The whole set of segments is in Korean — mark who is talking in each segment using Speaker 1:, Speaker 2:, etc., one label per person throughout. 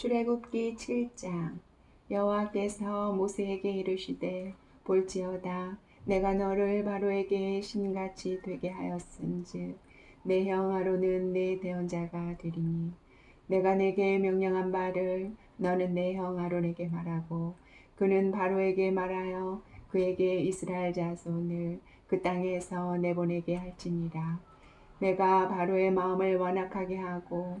Speaker 1: 출애굽기 7장. 여호와께서 모세에게 이르시되 볼지어다 내가 너를 바로에게 신같이 되게 하였은즉 내 형 아론은 내 대언자가 되리니 내가 내게 명령한 바를 너는 내 형 아론에게 말하고 그는 바로에게 말하여 그에게 이스라엘 자손을 그 땅에서 내보내게 할지니라. 내가 바로의 마음을 완악하게 하고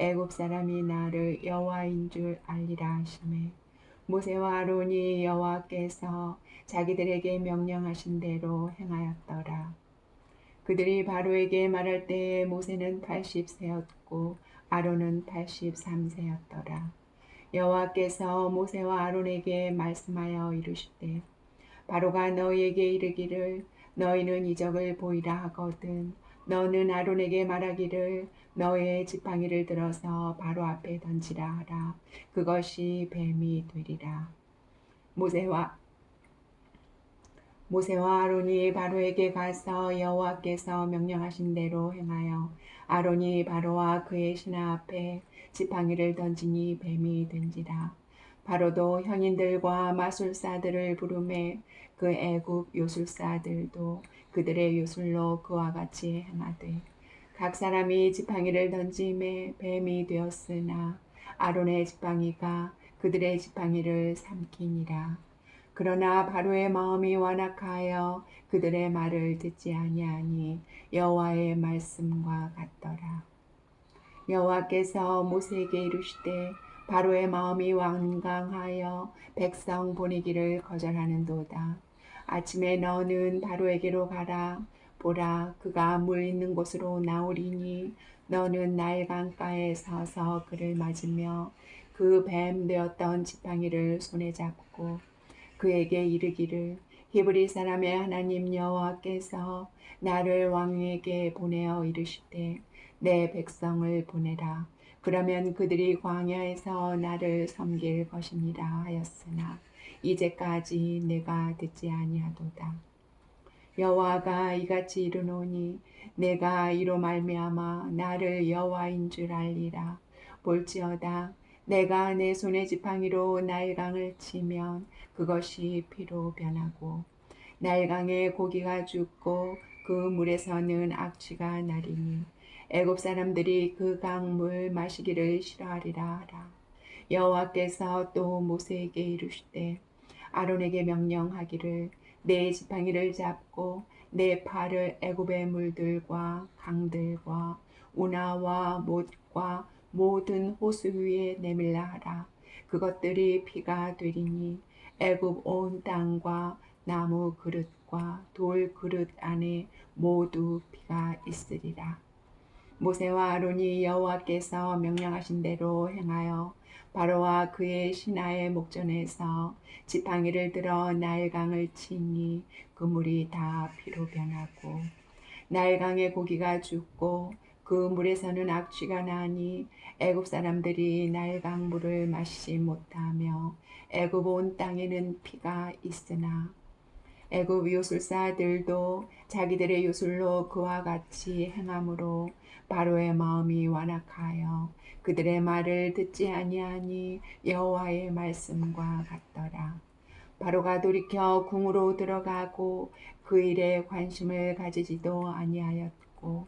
Speaker 1: 애굽 사람이 나를 여호와인 줄 알리라 하시매 모세와 아론이 여호와께서 자기들에게 명령하신 대로 행하였더라. 그들이 바로에게 말할 때에 모세는 80세였고 아론은 83세였더라. 여호와께서 모세와 아론에게 말씀하여 이르시되 바로가 너희에게 이르기를 너희는 이적을 보이라 하거든 너는 아론에게 말하기를 너의 지팡이를 들어서 바로 앞에 던지라 하라. 그것이 뱀이 되리라. 모세와 모세와 아론이 바로에게 가서 여호와께서 명령하신 대로 행하여 아론이 바로와 그의 신하 앞에 지팡이를 던지니 뱀이 된지라. 바로도 현인들과 마술사들을 부르매 그 애굽 요술사들도 그들의 요술로 그와 같이 행하되 각 사람이 지팡이를 던짐에 뱀이 되었으나 아론의 지팡이가 그들의 지팡이를 삼키니라. 그러나 바로의 마음이 완악하여 그들의 말을 듣지 아니하니 여호와의 말씀과 같더라. 여호와께서 모세에게 이르시되 바로의 마음이 완강하여 백성 보내기를 거절하는도다. 아침에 너는 바로에게로 가라. 보라, 그가 물 있는 곳으로 나오리니 너는 날강가에 서서 그를 맞으며 그 뱀 되었던 지팡이를 손에 잡고 그에게 이르기를 히브리 사람의 하나님 여호와께서 나를 왕에게 보내어 이르시되 내 백성을 보내라. 그러면 그들이 광야에서 나를 섬길 것입니다 하였으나 이제까지 내가 듣지 아니하도다. 여호와가 이같이 이르노니 내가 이로 말미암아 나를 여호와인 줄 알리라. 볼지어다 내가 내 손의 지팡이로 나일강을 치면 그것이 피로 변하고 나일강에 고기가 죽고 그 물에서는 악취가 나리니 애굽 사람들이 그 강물 마시기를 싫어하리라 하라. 여호와께서 또 모세에게 이르시되 아론에게 명령하기를 내 지팡이를 잡고 내 팔을 애굽의 물들과 강들과 운하와 못과 모든 호수 위에 내밀라 하라. 그것들이 피가 되리니 애굽 온 땅과 나무 그릇과 돌 그릇 안에 모두 피가 있으리라. 모세와 아론이 여호와께서 명령하신 대로 행하여 바로와 그의 신하의 목전에서 지팡이를 들어 나일강을 치니 그 물이 다 피로 변하고 나일강의 고기가 죽고 그 물에서는 악취가 나니 애굽 사람들이 나일강 물을 마시지 못하며 애굽 온 땅에는 피가 있으나 애굽 요술사들도 자기들의 요술로 그와 같이 행함으로 바로의 마음이 완악하여 그들의 말을 듣지 아니하니 여호와의 말씀과 같더라. 바로가 돌이켜 궁으로 들어가고 그 일에 관심을 가지지도 아니하였고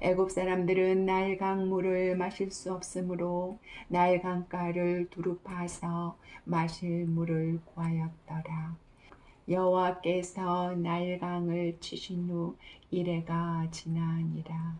Speaker 1: 애굽 사람들은 나일강 물을 마실 수 없으므로 나일강가를 두루 파서 마실 물을 구하였더라. 여호와께서 나일강을 치신 후 이래가 지나니라.